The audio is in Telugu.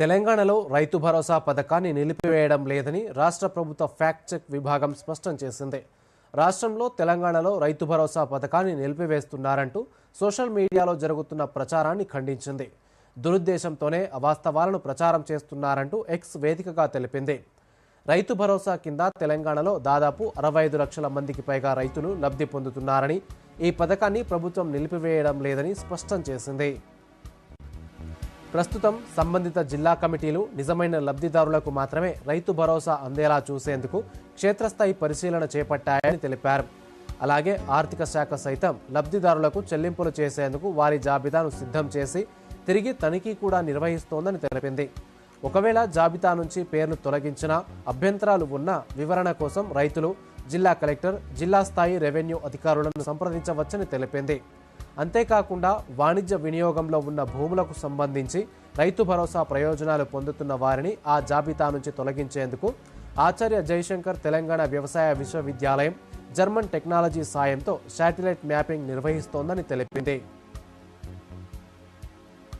తెలంగాణలో రైతు భరోసా పథకాన్ని నిలిపివేయడం లేదని రాష్ట్ర ప్రభుత్వ ఫ్యాక్ట్ చెక్ విభాగం స్పష్టం చేసింది. రాష్ట్రంలో తెలంగాణలో రైతు భరోసా పథకాన్ని నిలిపివేస్తున్నారంటూ సోషల్ మీడియాలో జరుగుతున్న ప్రచారాన్ని ఖండించింది. దురుద్దేశంతోనే అవాస్తవాలను ప్రచారం చేస్తున్నారంటూ ఎక్స్ వేదికగా తెలిపింది. రైతు భరోసా కింద తెలంగాణలో దాదాపు అరవై ఐదు లక్షల మందికి పైగా రైతులు లబ్ధి పొందుతున్నారని ఈ పథకాన్ని ప్రభుత్వం నిలిపివేయడం లేదని స్పష్టం చేసింది. ప్రస్తుతం సంబంధిత జిల్లా కమిటీలు నిజమైన లబ్ధిదారులకు మాత్రమే రైతు భరోసా అందేలా చూసేందుకు క్షేత్రస్థాయి పరిశీలన చేపట్టాయని తెలిపారు. అలాగే ఆర్థిక శాఖ సైతం లబ్ధిదారులకు చెల్లింపులు చేసేందుకు వారి జాబితాను సిద్ధం చేసి తిరిగి తనిఖీ కూడా నిర్వహిస్తోందని తెలిపింది. ఒకవేళ జాబితా నుంచి పేర్లు తొలగించినా అభ్యంతరాలు ఉన్నా వివరణ కోసం రైతులు జిల్లా కలెక్టర్ జిల్లా స్థాయి రెవెన్యూ అధికారులను సంప్రదించవచ్చని తెలిపింది. అంతేకాకుండా వాణిజ్య వినియోగంలో ఉన్న భూములకు సంబంధించి రైతు భరోసా ప్రయోజనాలు పొందుతున్న వారిని ఆ జాబితా నుంచి తొలగించేందుకు ఆచార్య జయశంకర్ తెలంగాణ వ్యవసాయ విశ్వవిద్యాలయం జర్మన్ టెక్నాలజీ సాయంతో శాటిలైట్ మ్యాపింగ్ నిర్వహిస్తోందని తెలిపింది.